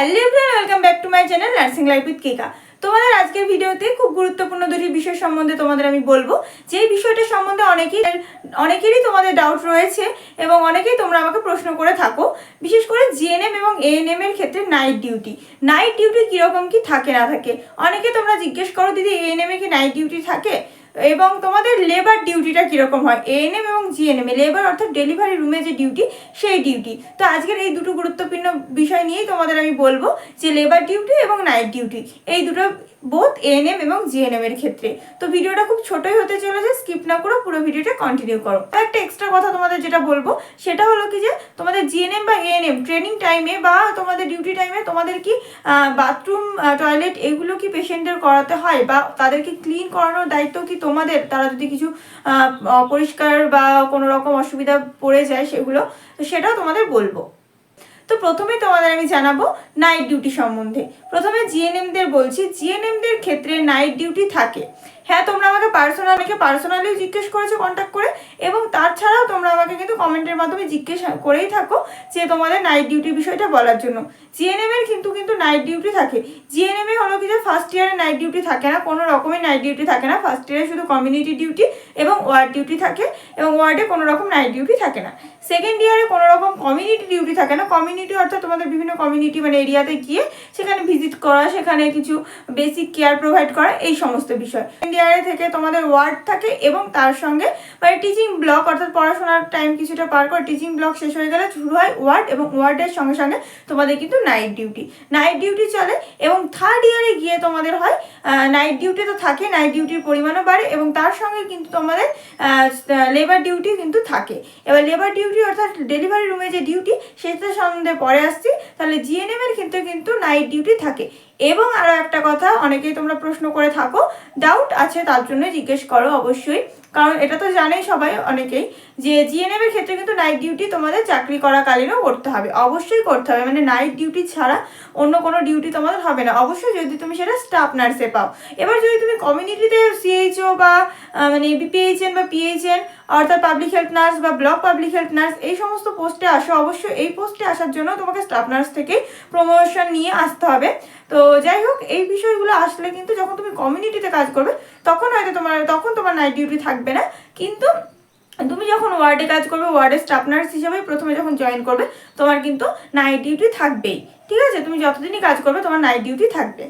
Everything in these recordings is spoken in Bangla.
Hello everyone welcome back to my channel nursing life with Keka তোমাদের আজকের ভিডিওতে খুব গুরুত্বপূর্ণ দুটি বিষয় সম্বন্ধে তোমাদের আমি বলব। যে বিষয়টা সম্বন্ধে অনেকেই অনেকেরই তোমাদের ডাউট রয়েছে এবং অনেকেই তোমরা আমাকে প্রশ্ন করে থাকো। বিশেষ করে জিএনএম এবং এএনএম এর ক্ষেত্রে নাইট ডিউটি নাইট ডিউটি কীরকম কি থাকে না থাকে? অনেকে তোমরা জিজ্ঞেস করো, দিদি এএনএম এ কি নাইট ডিউটি থাকে? এবং তোমাদের লেবার ডিউটিটা কীরকম হয়? এএনএম এবং জিএনএম এ। লেবার অর্থাৎ ডেলিভারি রুমে যে ডিউটি সেই ডিউটি তো আজকের এই দুটো গুরুত্বপূর্ণ বিষয় নিয়েই তোমাদের আমি বলব যে লেবার ডিউটি এবং নাইট ডিউটি এই দুটো বোথ এএনএম এবং জিএনএম এর ক্ষেত্রে। তো ভিডিওটা খুব ছোটই হতে চলেছে স্কিপ না করে পুরো ভিডিওটা কন্টিনিউ করো। একটা এক্সট্রা কথা তোমাদের যেটা বলব, সেটা হলো কি যে, তোমাদের জিএনএম বা এএনএম ট্রেনিং টাইমে বা তোমাদের ডিউটি টাইমে তোমাদের কি বাথরুম টয়লেট এগুলো কি পেশেন্টদের করাতে হয় বা তাদেরকে ক্লিন করানোর দায়িত্ব কি তোমাদের? তারা যদি কিছু অপরিষ্কার বা কোনো রকম অসুবিধা পড়ে যায় সেগুলো, সেটাও তোমাদের বলব। তো প্রথমে তোমাদের আমি জানাব নাইট ডিউটি সম্বন্ধে। প্রথমে জিএনএমদের বলছি জিএনএমদের ক্ষেত্রে নাইট ডিউটি থাকে। হ্যাঁ তোমরা আমাকে পার্সোনাল পার্সোনালিও জিজ্ঞেস করেছ কন্ট্যাক্ট করে, এবং তাছাড়াও তোমরা আমাকে কিন্তু কমেন্টের মাধ্যমে জিজ্ঞেস করেই থাকো যে তোমাদের নাইট ডিউটি বিষয়টা বলার জন্য। জিএনএম এর কিন্তু কিন্তু নাইট ডিউটি থাকে। জিএনএম এ হলো কি যে ফার্স্ট ইয়ারে নাইট ডিউটি থাকে না, কোনো রকমের নাইট ডিউটি থাকে না। ফার্স্ট ইয়ারে শুধু কমিউনিটি ডিউটি এবং ওয়ার্ড ডিউটি থাকে এবং ওয়ার্ডে কোনো রকম নাইট ডিউটি থাকে না। সেকেন্ড ইয়ারে কোনো রকম কমিউনিটি ডিউটি থাকে না। কমিউনিটি অর্থাৎ তোমাদের বিভিন্ন কমিউনিটি মানে এরিয়াতে গিয়ে সেখানে ভিজিট করা, সেখানে কিছু বেসিক কেয়ার প্রোভাইড করা, এই সমস্ত বিষয়। ইয়ারে থেকে তোমাদের ওয়ার্ড থাকে এবং তার সঙ্গে মানে টিচিং ব্লক অর্থাৎ পড়াশোনার টাইম কিছুটা পার করে টিচিং ব্লক শেষ হয়ে গেলে শুরু হয় ওয়ার্ড এবং ওয়ার্ডের সঙ্গে সঙ্গে তোমাদের কিন্তু নাইট ডিউটি নাইট ডিউটি চলে এবং থার্ড ইয়ারে গিয়ে তোমাদের হয় নাইট ডিউটি তো থাকে নাইট ডিউটির পরিমাণও বাড়ে এবং তার সঙ্গে কিন্তু তোমাদের লেবার ডিউটি কিন্তু থাকে। এবার লেবার ডিউটি অর্থাৎ ডেলিভারি রুমে যে ডিউটি সেটা সম্বন্ধে পরে আসছি, তাহলে জিএনএম এর ক্ষেত্রে কিন্তু নাইট ডিউটি থাকে। এবং আরও একটা কথা, অনেকেই তোমরা প্রশ্ন করে থাকো ডাউট আছে, তার জন্য জিজ্ঞেস করো অবশ্যই। কারণ এটা তো জানেই সবাই অনেকেই, যে জিএনএম এর ক্ষেত্রে কিন্তু নাইট ডিউটি তোমাদের চাকরি করাকালীনও করতে হবে। অবশ্যই করতে হবে মানে নাইট ডিউটি ছাড়া অন্য কোনো ডিউটি তোমাদের হবে না। অবশ্যই যদি তুমি সেটা স্টাফ নার্সে পাও। এবার যদি তুমি কমিউনিটিতে সিএইচও বা মানে বিপিএইচএন বা পিএইচএন অর্থাৎ পাবলিক হেলথ নার্স বা ব্লক পাবলিক হেলথ নার্স এই সমস্ত পোস্টে আসো, অবশ্যই এই পোস্টে আসার জন্য তোমাকে স্টাফ নার্স থেকে প্রমোশন নিয়ে আসতে হবে। তো যাই হোক, এই বিষয়গুলো আসলে কিন্তু যখন তুমি কমিউনিটিতে কাজ করবে, তখন হয়তো তোমার, তখন তোমার নাইট ডিউটি থাকবে না। কিন্তু তুমি যখন ওয়ার্ডে কাজ করবে ওয়ার্ডে স্টাফ নার্স হিসেবে প্রথমে যখন জয়েন করবে, তোমার কিন্তু নাইট ডিউটি থাকবেই। ঠিক আছে? তুমি যতদিনই কাজ করবে, তোমার নাইট ডিউটি থাকবে।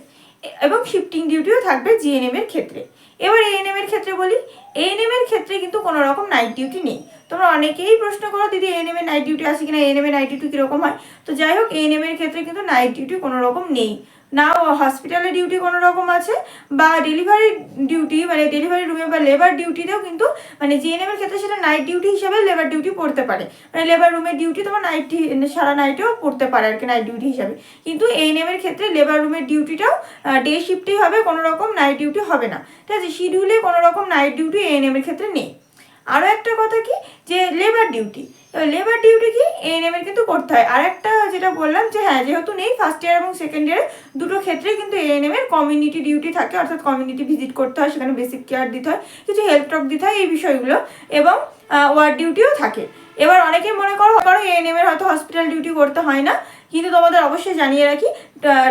এবং শিফটিং ডিউটিও থাকবে জিএনএম এর ক্ষেত্রে। এবার এএনএম এর ক্ষেত্রে বলি এএনএম এর ক্ষেত্রে কিন্তু কোনো রকম নাইট ডিউটি নেই। তোমরা অনেকেই প্রশ্ন করো, দিদি এএনএম এর নাইট ডিউটি আছে কিনা? এএনএম এর নাইট ডিউটি কীরকম হয়? তো যাই হোক এএনএম এর ক্ষেত্রে কিন্তু নাইট ডিউটি কোনো রকম নেই। না হসপিটালে ডিউটি কোনো রকম আছে, বা ডেলিভারি ডিউটি মানে ডেলিভারি রুমে বা লেবার ডিউটিতেও কিন্তু মানে জিএনএম এর ক্ষেত্রে সেটা নাইট ডিউটি হিসাবে লেবার ডিউটি পড়তে পারে। মানে লেবার রুমের ডিউটি তোমার নাইট সারা নাইটেও পড়তে পারে আর কি নাইট ডিউটি হিসাবে। কিন্তু এএনএম এর ক্ষেত্রে লেবার রুমের ডিউটিটাও ডে শিফটেই হবে, কোনো রকম নাইট ডিউটি হবে না। ঠিক আছে শিডিউলে কোনো রকম নাইট ডিউটি এএনএম এর ক্ষেত্রে নেই। আরও একটা কথা কি? যে লেবার ডিউটি লেবার ডিউটি কি? এএনএম এর কিন্তু করতে হয়। আর একটা যেটা বললাম যে হ্যাঁ যেহেতু নেই ফার্স্ট ইয়ার এবং সেকেন্ড ইয়ারে দুটো ক্ষেত্রেই কিন্তু এএনএম এর কমিউনিটি ডিউটি থাকে। অর্থাৎ কমিউনিটি ভিজিট করতে হয়, সেখানে বেসিক কেয়ার দিতে হয়, কিছু হেলথ টক দিতে হয়, এই বিষয়গুলো। এবং ওয়ার্ড ডিউটিও থাকে। এবার অনেকেই মনে করো করো এএনএম এর হয়তো হসপিটাল ডিউটি করতে হয় না। কিন্তু তোমাদের অবশ্যই জানিয়ে রাখি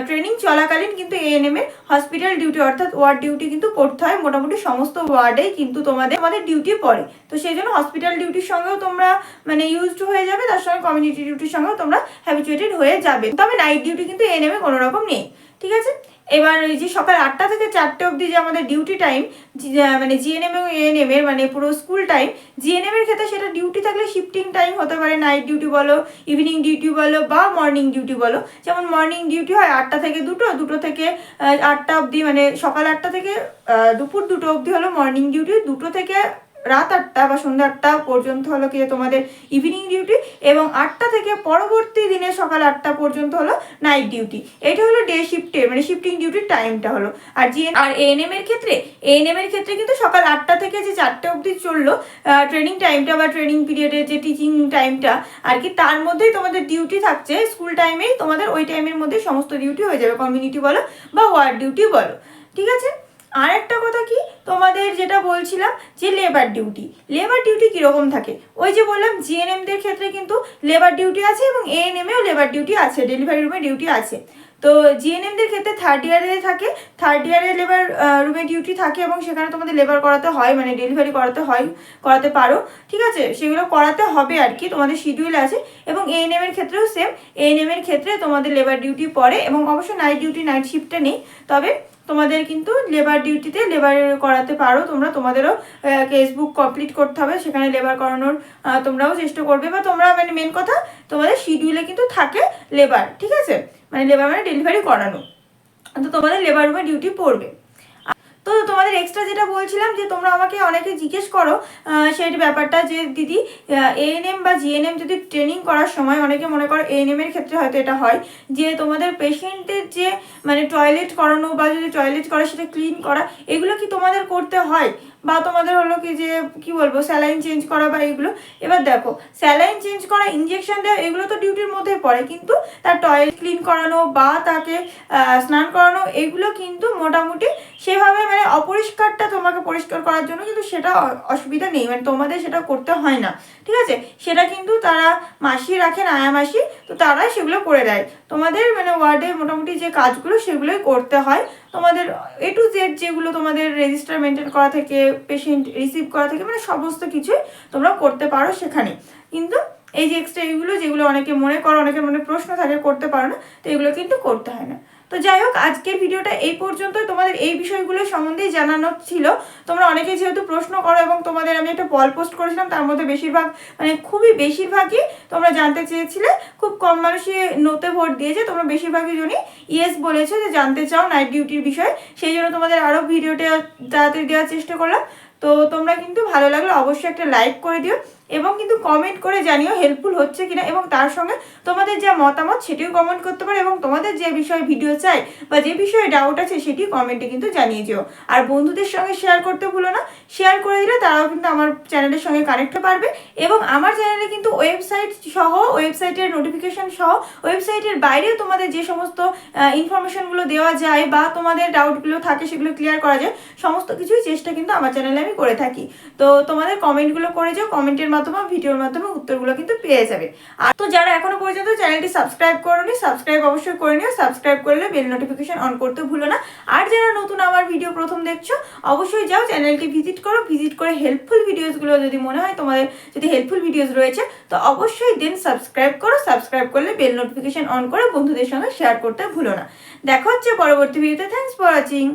ট্রেনিং চলাকালীন কিন্তু এএনএম এর হসপিটাল ডিউটি অর্থাৎ ওয়ার্ড ডিউটি কিন্তু করতে হয়। মোটামুটি সমস্ত ওয়ার্ডেই কিন্তু তোমাদের তোমাদের ডিউটি পড়ে। তো সেই জন্য হসপিটাল ডিউটির সঙ্গেও তোমরা মানে ইউজড হয়ে যাবে, তার সঙ্গে কমিউনিটি ডিউটির সঙ্গেও তোমরা হ্যাবিচুয়েটেড হয়ে যাবে। তবে নাইট ডিউটি কিন্তু এ কোনো রকম নেই, ঠিক আছে? এবার এই যে সকাল আটটা থেকে চারটে অবধি যে আমাদের ডিউটি টাইম মানে জিএনএম এবং এএনএম এর মানে পুরো স্কুল টাইম জিএনএম এর ক্ষেত্রে সেটা ডিউটি থাকলে শিফটিং টাইম হতে পারে। নাইট ডিউটি বলো ইভিনিং ডিউটি বলো, বা মর্নিং ডিউটি বলো। যেমন মর্নিং ডিউটি হয় আটটা থেকে দুটো দুটো থেকে আটটা অবধি মানে সকাল আটটা থেকে দুপুর দুটো অবধি হলো মর্নিং ডিউটি দুটো থেকে রাত আটটা বা সন্ধ্যা আটটা পর্যন্ত হলো কি তোমাদের ইভিনিং ডিউটি এবং আটটা থেকে পরবর্তী দিনে সকাল আটটা পর্যন্ত হলো নাইট ডিউটি এটা হলো ডে শিফটের মানে শিফটিং ডিউটির টাইমটা হলো। আর জি আর এএনএম এর ক্ষেত্রে এএনএম এর ক্ষেত্রে কিন্তু সকাল আটটা থেকে যে চারটে অবধি চলল ট্রেনিং টাইমটা বা ট্রেনিং পিরিয়ডের যে টিচিং টাইমটা আর কি তার মধ্যেই তোমাদের ডিউটি থাকছে। স্কুল টাইমেই তোমাদের ওই টাইমের মধ্যে সমস্ত ডিউটি হয়ে যাবে। কমিউনিটি বলো বা ওয়ার্ড ডিউটি বলো। ঠিক আছে? আর একটা কথা কি? তোমাদের যেটা বলছিলাম যে লেবার ডিউটি লেবার ডিউটি কীরকম থাকে? ওই যে বললাম জিএনএমদের ক্ষেত্রে কিন্তু লেবার ডিউটি আছে এবং এএনএমেও লেবার ডিউটি আছে ডেলিভারি রুমে ডিউটি আছে। তো জিএনএমদের ক্ষেত্রে থার্ড ইয়ারে থাকে থার্ড ইয়ারে লেবার রুমে ডিউটি থাকে এবং সেখানে তোমাদের লেবার করাতে হয় মানে ডেলিভারি করাতে হয়, করাতে পারো, ঠিক আছে? সেগুলো করাতে হবে আর কি, তোমাদের শিডিউল আছে এবং এএনএম এর ক্ষেত্রেও সেম এএনএম এর ক্ষেত্রে তোমাদের লেবার ডিউটি পড়ে এবং অবশ্য নাইট ডিউটি নাইট শিফটটা নেই, তবে তোমাদের কিন্তু লেবার ডিউটিতে লেবার করাতে পারো। তোমরা তোমাদেরও কেসবুক কমপ্লিট করতে হবে। সেখানে লেবার করানোর তোমরাও চেষ্টা করবে। বা তোমরা মানে মেন কথা, তোমাদের শিডিউলে কিন্তু থাকে লেবার ঠিক আছে? মানে লেবার মানে ডেলিভারি করানো। তো তোমাদের লেবার রুমে ডিউটি পড়বে। তো তোমাদের এক্সট্রা যেটা বলছিলাম যে তোমরা আমাকে অনেকে জিজ্ঞেস করো সেই ব্যাপারটা যে দিদি এএনএম বা জিএনএম যদি ট্রেনিং করার সময় অনেকে মনে করো এএনএম এর ক্ষেত্রে হয়তো এটা হয়, যে তোমাদের পেশেন্টের যে মানে টয়লেট করানো বা যদি টয়লেট করা সেটা ক্লিন করা, এগুলো কি তোমাদের করতে হয়? বা তোমাদের হলো কি যে, কি বলব স্যালাইন চেঞ্জ করা বা এগুলো এবার দেখো স্যালাইন চেঞ্জ করা ইঞ্জেকশন দেওয়া, এগুলো তো ডিউটির মধ্যে পড়ে, কিন্তু তার টয়লেট ক্লিন করানো বা তাকে স্নান করানো, এগুলো কিন্তু মোটামুটি সেভাবে মানে অপরিষ্কারটা তোমাকে পরিষ্কার করার জন্য কিন্তু সেটা অসুবিধা নেই। মানে তোমাদের সেটা করতে হয় না, ঠিক আছে? সেটা কিন্তু তারা মাসি রাখেন আয়া মাসি, তো তারাই সেগুলো করে দেয়। তোমাদের মানে ওয়ার্ডে মোটামুটি যে কাজগুলো, সেগুলোই করতে হয়। তোমাদের এ টু জেড যেগুলো তোমাদের রেজিস্টার মেনটেন করা থেকে পেশেন্ট রিসিভ করা থেকে মানে সমস্ত কিছুই তোমরা করতে পারো সেখানে। কিন্তু এই যে এক্সট্রা এগুলো, যেগুলো অনেকে মনে করো, অনেকের মনে প্রশ্ন থাকে, করতে পারো না, তো এগুলো কিন্তু করতে হয় না। তো যাই হোক, আজকের ভিডিওটা এই পর্যন্ত তোমাদের এই বিষয়গুলো সম্বন্ধে জানানো ছিল। তোমরা অনেকে যেহেতু প্রশ্ন করো এবং তোমাদের আমি একটা পল পোস্ট করেছিলাম, তার মধ্যে বেশিরভাগ মানে খুবই বেশিরভাগই তোমরা জানতে চেয়েছিলে। খুব কম মানুষই নোতে ভোট দিয়েছে, তোমরা বেশিরভাগই জনই ইয়েস বলেছ যে জানতে চাও নাইট ডিউটির বিষয়ে। সেই জন্য তোমাদের আরও ভিডিওটা তাড়াতাড়ি দেওয়ার চেষ্টা করলাম। তো তোমরা কিন্তু ভালো লাগলে অবশ্যই একটা লাইক করে দিও এবং কিন্তু কমেন্ট করে জানিও হেল্পফুল হচ্ছে কিনা এবং তার সঙ্গে তোমাদের যা মতামত সেটিও কমেন্ট করতে পারো এবং তোমাদের যে বিষয়ে ভিডিও চাই বা যে বিষয়ে ডাউট আছে সেটি কমেন্টে কিন্তু জানিয়ে যেও আর বন্ধুদের সঙ্গে শেয়ার করতে ভুলো না শেয়ার করে দিলে তারাও কিন্তু আমার চ্যানেলের সঙ্গে কানেক্ট হতে পারবে এবং আমার চ্যানেলে কিন্তু ওয়েবসাইট সহ ওয়েবসাইটের নোটিফিকেশন সহ ওয়েবসাইটের বাইরেও তোমাদের যে সমস্ত ইনফরমেশনগুলো দেওয়া যায় বা তোমাদের ডাউটগুলো থাকে সেগুলো ক্লিয়ার করা যায়, সমস্ত কিছুই চেষ্টা কিন্তু আমার চ্যানেলে আমি করে থাকি। তো তোমাদের কমেন্টগুলো করে যাও কমেন্টের মাধ্যমে ভিডিওর মাধ্যমে উত্তরগুলো কিন্তু পেয়ে যাবে। আর তো যারা এখনও পর্যন্ত চ্যানেলটি সাবস্ক্রাইব করোনি সাবস্ক্রাইব অবশ্যই করে নিও। সাবস্ক্রাইব করলে বেল নোটিফিকেশন অন করতে ভুলো না। আর যারা নতুন আমার ভিডিও প্রথম দেখছ, অবশ্যই যাও চ্যানেলটি ভিজিট করো। ভিজিট করে হেল্পফুল ভিডিওসগুলো যদি মনে হয় তোমাদের, যদি হেল্পফুল ভিডিওস রয়েছে, তো অবশ্যই দেন সাবস্ক্রাইব করো। সাবস্ক্রাইব করলে বেল নোটিফিকেশন অন করে বন্ধুদের সঙ্গে শেয়ার করতে ভুলো না। দেখা হচ্ছে পরবর্তী ভিডিওতে থ্যাংকস ফর ওয়াচিং